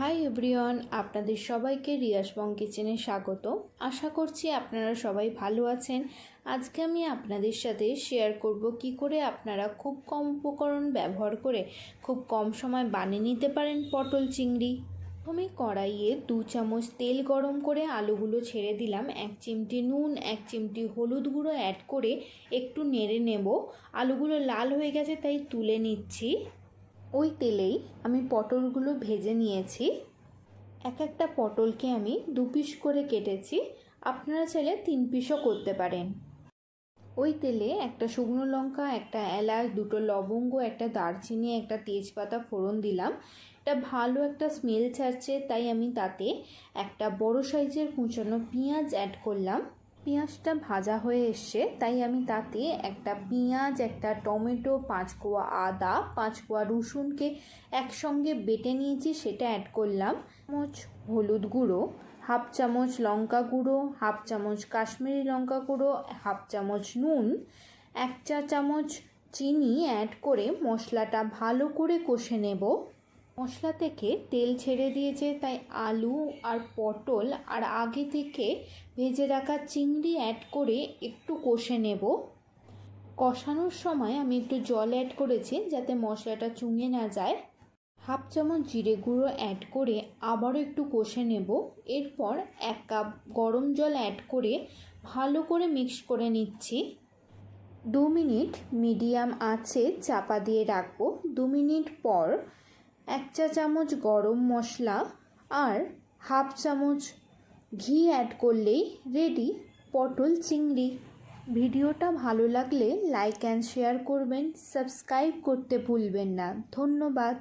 Hi everyone, আপনাদের সবাইকে রিয়াসবং কিচেনে স্বাগত। আশা করছি আপনারা সবাই ভালো আছেন। আজকে আমি আপনাদের সাথে শেয়ার করব কি করে আপনারা খুব কম উপকরণ ব্যবহার করে খুব কম সময় বানিয়ে নিতে পারেন পটল চিংড়ি। প্রথমে কড়াইয়ে দু চামচ তেল গরম করে আলুগুলো ছেড়ে দিলাম। এক চিমটি নুন, এক চিমটি হলুদ গুঁড়ো অ্যাড করে একটু নেড়ে নেব। আলুগুলো লাল হয়ে গেছে, তাই তুলে নিচ্ছি। ওই তেলেই আমি পটলগুলো ভেজে নিয়েছি। এক একটা পটলকে আমি দু পিস করে কেটেছি। আপনারা চাইলে তিন পিসও করতে পারেন। ওই তেলে একটা শুকনো লঙ্কা, একটা এলাচ, দুটো লবঙ্গ, একটা দারচিনি, একটা তেজপাতা ফোড়ন দিলাম। এটা ভালো একটা স্মেল ছাড়ছে, তাই আমি তাতে একটা বড় সাইজের কুচানো পেঁয়াজ অ্যাড করলাম। পেঁয়াজটা ভাজা হয়ে এসছে, তাই আমি তাতে একটা পেঁয়াজ, একটা টমেটো, পাঁচ কোয়া আদা, পাঁচ কোয়া রসুনকে একসঙ্গে বেটে নিয়েছি, সেটা অ্যাড করলাম। চামচ হলুদ গুঁড়ো, হাফ চামচ লঙ্কা গুঁড়ো, হাফ চামচ কাশ্মীরি লঙ্কা গুঁড়ো, হাফ চামচ নুন, এক চা চামচ চিনি অ্যাড করে মশলাটা ভালো করে কষে নেব। মশলা থেকে তেল ছেড়ে দিয়েছে, তাই আলু আর পটল আর আগে থেকে ভেজে রাখা চিংড়ি অ্যাড করে একটু কষে নেব। কষানোর সময় আমি একটু জল অ্যাড করেছি যাতে মশলাটা চুঙে না যায়। হাফ চামচ জিরে গুঁড়ো অ্যাড করে আবারও একটু কষে নেব। এরপর এক কাপ গরম জল অ্যাড করে ভালো করে মিক্স করে নিচ্ছি। দু মিনিট মিডিয়াম আঁচে চাপা দিয়ে রাখব। দু মিনিট পর এক চা চামচ গরম মশলা আর হাফ চামচ ঘি অ্যাড করলেই রেডি পটল চিংড়ি। ভিডিওটা ভালো লাগলে লাইক অ্যান্ড শেয়ার করবেন সাবস্ক্রাইব করতে ভুলবেন না। ধন্যবাদ।